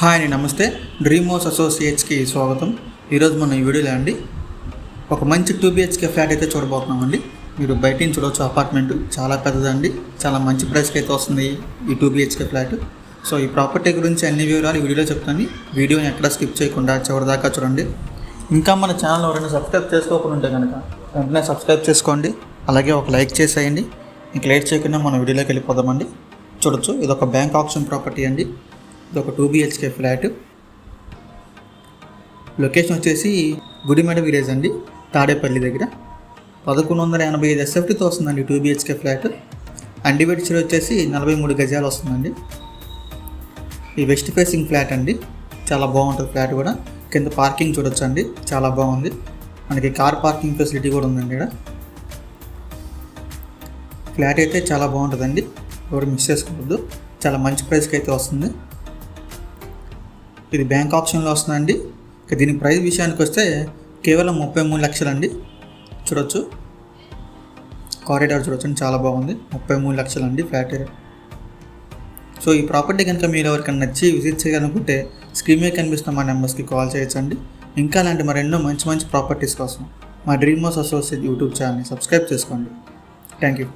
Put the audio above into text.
Hi అండి నమస్తే. Dream house అసోసియేట్స్కి స్వాగతం. ఈరోజు మనం ఈ వీడియోలో అండి ఒక మంచి టూ బిహెచ్కే ఫ్లాట్ అయితే చూడబోతున్నామండి. మీరు బయట నుంచి చూడవచ్చు అపార్ట్మెంట్ చాలా పెద్దదండి. చాలా మంచి ప్రైస్కి అయితే వస్తుంది ఈ టూ బిహెచ్కే ఫ్లాట్. సో ఈ ప్రాపర్టీ గురించి అన్ని వివరాలు ఈ వీడియోలో చెప్తాను. వీడియోని ఎక్కడ స్కిప్ చేయకుండా చివరి దాకా చూడండి. ఇంకా మన ఛానల్ ఎవరైనా సబ్స్క్రైబ్ చేసుకోకుండా ఉంటే కనుక వెంటనే సబ్స్క్రైబ్ చేసుకోండి. అలాగే ఒక లైక్ చేసేయండి. ఇంక లేట్ చేయకుండా మనం వీడియోలోకి వెళ్ళిపోదామండి. చూడొచ్చు ఇది ఒక బ్యాంక్ ఆప్షన్ ప్రాపర్టీ అండి. ఇది ఒక టూ బిహెచ్కే ఫ్లాట్. లొకేషన్ వచ్చేసి గుడిమెడ విలేజ్ అండి తాడేపల్లి దగ్గర. పదకొండు వందల ఎనభై ఐదు ఎస్ఎఫ్టీతో వస్తుందండి టూ బిహెచ్కే ఫ్లాట్. అండివెడ్చర్ వచ్చేసి నలభై మూడు గజాలు వస్తుందండి. ఈ వెస్ట్ ఫేసింగ్ ఫ్లాట్ అండి చాలా బాగుంటుంది ఫ్లాట్ కూడా. కింద పార్కింగ్ చూడొచ్చు అండి చాలా బాగుంది. మనకి కార్ పార్కింగ్ ఫెసిలిటీ కూడా ఉందండి ఇక్కడ. ఫ్లాట్ అయితే చాలా బాగుంటుందండి ఎవరు మిస్ చేసుకోవద్దు చాలా మంచి ప్రైస్కి అయితే వస్తుంది. ఇది బ్యాంక్ ఆప్షన్లో వస్తుందండి. ఇక దీని ప్రైస్ విషయానికి వస్తే కేవలం ముప్పై మూడు లక్షలండి. చూడొచ్చు. కారిడార్ చూడొచ్చు చాలా బాగుంది. ముప్పై మూడు లక్షలండి ఫ్లాట్. సో ఈ ప్రాపర్టీ కనుక మీరు ఎవరికైనా నచ్చి విజిట్ చేయాలనుకుంటే స్క్రీన్ మీద కనిపిస్తున్న మా నెంబర్స్కి కాల్ చేయొచ్చండి. ఇంకా అలాంటి మరెన్నో మంచి మంచి ప్రాపర్టీస్ కోసం మా డ్రీమ్ హౌస్ అసోసియేట్ యూట్యూబ్ ఛానల్ని సబ్స్క్రైబ్ చేసుకోండి. Thank you.